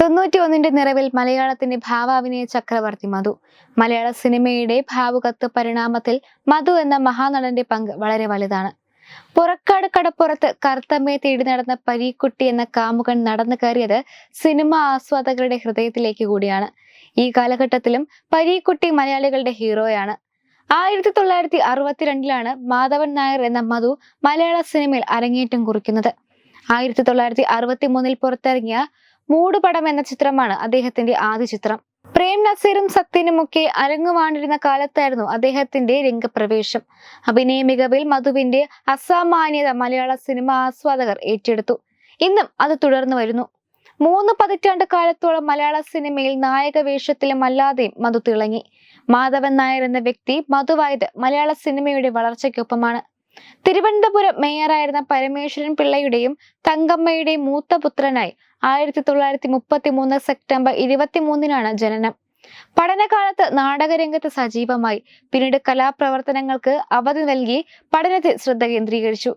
തൊണ്ണൂറ്റി ഒന്നിന്റെ നിറവിൽ മലയാളത്തിന്റെ ഭാവാഭിനയ ചക്രവർത്തി മധു. മലയാള സിനിമയുടെ ഭാവുകത്വ പരിണാമത്തിൽ മധു എന്ന മഹാനടന്റെ പങ്ക് വളരെ വലുതാണ്. പുറക്കാട് കടപ്പുറത്ത് കറുത്തമ്മയെ തേടി നടന്ന പരീക്കുട്ടി എന്ന കാമുകൻ നടന്നു കയറിയത് സിനിമ ആസ്വാദകരുടെ ഹൃദയത്തിലേക്ക് കൂടിയാണ്. ഈ കാലഘട്ടത്തിലും പരീക്കുട്ടി മലയാളികളുടെ ഹീറോയാണ്. ആയിരത്തി തൊള്ളായിരത്തി അറുപത്തിരണ്ടിലാണ് മാധവൻ നായർ എന്ന മധു മലയാള സിനിമയിൽ അരങ്ങേറ്റം കുറിക്കുന്നത്. ആയിരത്തി തൊള്ളായിരത്തി അറുപത്തി മൂന്നിൽ പുറത്തിറങ്ങിയ മൂടുപടം എന്ന ചിത്രമാണ് അദ്ദേഹത്തിന്റെ ആദ്യ ചിത്രം. പ്രേം നസീറും സത്യനുമൊക്കെ അരങ്ങുവാണ്ടിരുന്ന കാലത്തായിരുന്നു അദ്ദേഹത്തിന്റെ രംഗപ്രവേശം. അഭിനയ മികവിൽ മധുവിന്റെ അസാമാന്യത മലയാള സിനിമ ആസ്വാദകർ ഏറ്റെടുത്തു. ഇന്നും അത് തുടർന്നു വരുന്നു. മൂന്ന് പതിറ്റാണ്ട് കാലത്തോളം മലയാള സിനിമയിൽ നായക വേഷത്തിലും അല്ലാതെയും മധു തിളങ്ങി. മാധവൻ നായർ എന്ന വ്യക്തി മധുവായത് മലയാള സിനിമയുടെ വളർച്ചയ്ക്കൊപ്പമാണ്. തിരുവനന്തപുരം മേയറായിരുന്ന പരമേശ്വരൻ പിള്ളയുടെയും തങ്കമ്മയുടെയും മൂത്ത പുത്രനായി ആയിരത്തി തൊള്ളായിരത്തി മുപ്പത്തി മൂന്ന് സെപ്റ്റംബർ ഇരുപത്തിമൂന്നിനാണ് ജനനം. പഠനകാലത്ത് നാടകരംഗത്ത് സജീവമായി. പിന്നീട് കലാപ്രവർത്തനങ്ങൾക്ക് അവധി നൽകി പഠനത്തിൽ ശ്രദ്ധ കേന്ദ്രീകരിച്ചു.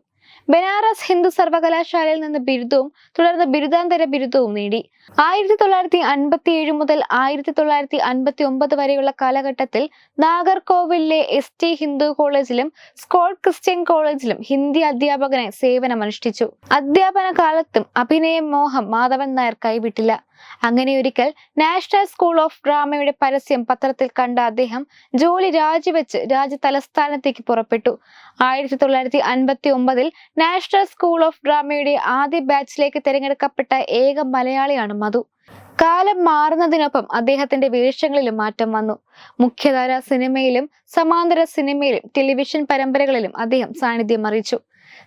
ബനാറസ് ഹിന്ദു സർവകലാശാലയിൽ നിന്ന് ബിരുദവും തുടർന്ന് ബിരുദാന്തര ബിരുദവും നേടി. ആയിരത്തി തൊള്ളായിരത്തി അൻപത്തി ഏഴ് മുതൽ ആയിരത്തി തൊള്ളായിരത്തി അൻപത്തി ഒമ്പത് വരെയുള്ള കാലഘട്ടത്തിൽ നാഗർകോവിലിലെ എസ് ടി ഹിന്ദു കോളേജിലും സ്കോട്ട് ക്രിസ്ത്യൻ കോളേജിലും ഹിന്ദി അധ്യാപകനെ സേവനമനുഷ്ഠിച്ചു. അധ്യാപന കാലത്തും അഭിനയ മോഹം മാധവൻ നായർ കൈവിട്ടില്ല. അങ്ങനെ ഒരിക്കൽ നാഷണൽ സ്കൂൾ ഓഫ് ഡ്രാമയുടെ പരസ്യം പത്രത്തിൽ കണ്ട അദ്ദേഹം ജോലി രാജിവെച്ച് രാജ്യ തലസ്ഥാനത്തേക്ക് പുറപ്പെട്ടു. ആയിരത്തി തൊള്ളായിരത്തി അൻപത്തി ഒമ്പതിൽ നാഷണൽ സ്കൂൾ ഓഫ് ഡ്രാമയുടെ ആദ്യ ബാച്ചിലേക്ക് തിരഞ്ഞെടുക്കപ്പെട്ട ഏക മലയാളിയാണ് മധു. കാലം മാറുന്നതിനൊപ്പം അദ്ദേഹത്തിന്റെ വേഷങ്ങളിലും മാറ്റം വന്നു. മുഖ്യധാര സിനിമയിലും സമാന്തര സിനിമയിലും ടെലിവിഷൻ പരമ്പരകളിലും അദ്ദേഹം സാന്നിധ്യം അറിയിച്ചു.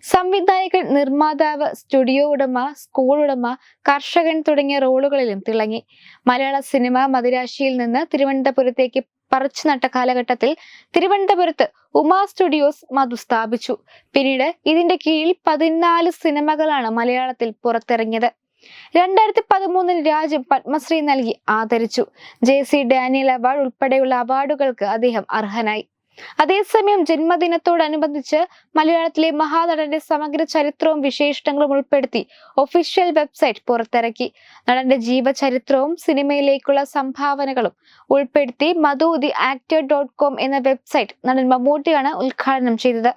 സംവിധായകൻ നിർമ്മാതാവ് സ്റ്റുഡിയോ ഉടമ സ്കൂൾ ഉടമ കർഷകൻ തുടങ്ങിയ റോളുകളിലും തിളങ്ങി. മലയാള സിനിമ മദിരാശിയിൽ നിന്ന് തിരുവനന്തപുരത്തേക്ക് പറിച്ചു നട്ട കാലഘട്ടത്തിൽ തിരുവനന്തപുരത്ത് ഉമാ സ്റ്റുഡിയോസ് മധു സ്ഥാപിച്ചു. പിന്നീട് ഇതിന്റെ കീഴിൽ പതിനാല് സിനിമകളാണ് മലയാളത്തിൽ പുറത്തിറങ്ങിയത്. രണ്ടായിരത്തി പതിമൂന്നിൽ രാജ്യം പത്മശ്രീ നൽകി ആദരിച്ചു. ജെ സി ഡാനിയൽ അവാർഡ് ഉൾപ്പെടെയുള്ള അവാർഡുകൾക്ക് അദ്ദേഹം അർഹനായി. അതേസമയം ജന്മദിനത്തോടനുബന്ധിച്ച് മലയാളത്തിലെ മഹാനടന്റെ സമഗ്ര ചരിത്രവും വിശേഷണങ്ങളും ഉൾപ്പെടുത്തി ഒഫീഷ്യൽ വെബ്സൈറ്റ് പുറത്തിറക്കി. നടന്റെ ജീവചരിത്രവും സിനിമയിലേക്കുള്ള സംഭാവനകളും ഉൾപ്പെടുത്തി Madhu the actor dot com എന്ന വെബ്സൈറ്റ് നടൻ മമ്മൂട്ടിയാണ് ഉദ്ഘാടനം ചെയ്തത്.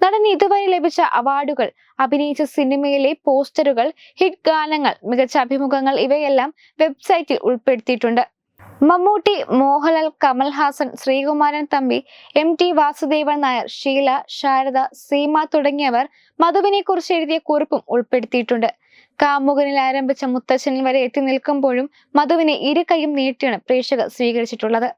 നടൻ ഇതുവരെ ലഭിച്ച അവാർഡുകൾ അഭിനയിച്ച സിനിമയിലെ പോസ്റ്ററുകൾ ഹിറ്റ് ഗാനങ്ങൾ മികച്ച അഭിമുഖങ്ങൾ ഇവയെല്ലാം വെബ്സൈറ്റിൽ ഉൾപ്പെടുത്തിയിട്ടുണ്ട്. മമ്മൂട്ടി മോഹൻലാൽ കമൽഹാസൻ ശ്രീകുമാരൻ തമ്പി എം ടി വാസുദേവൻ നായർ ഷീല ശാരദ സീമ തുടങ്ങിയവർ മധുവിനെ കുറിച്ച് എഴുതിയ കുറിപ്പും ഉൾപ്പെടുത്തിയിട്ടുണ്ട്. കാമുകനിൽ ആരംഭിച്ച മുത്തച്ഛനിൽ വരെ എത്തി നിൽക്കുമ്പോഴും മധുവിനെ ഇരു കൈയും നീട്ടിയാണ് പ്രേക്ഷകർ സ്വീകരിച്ചിട്ടുള്ളത്.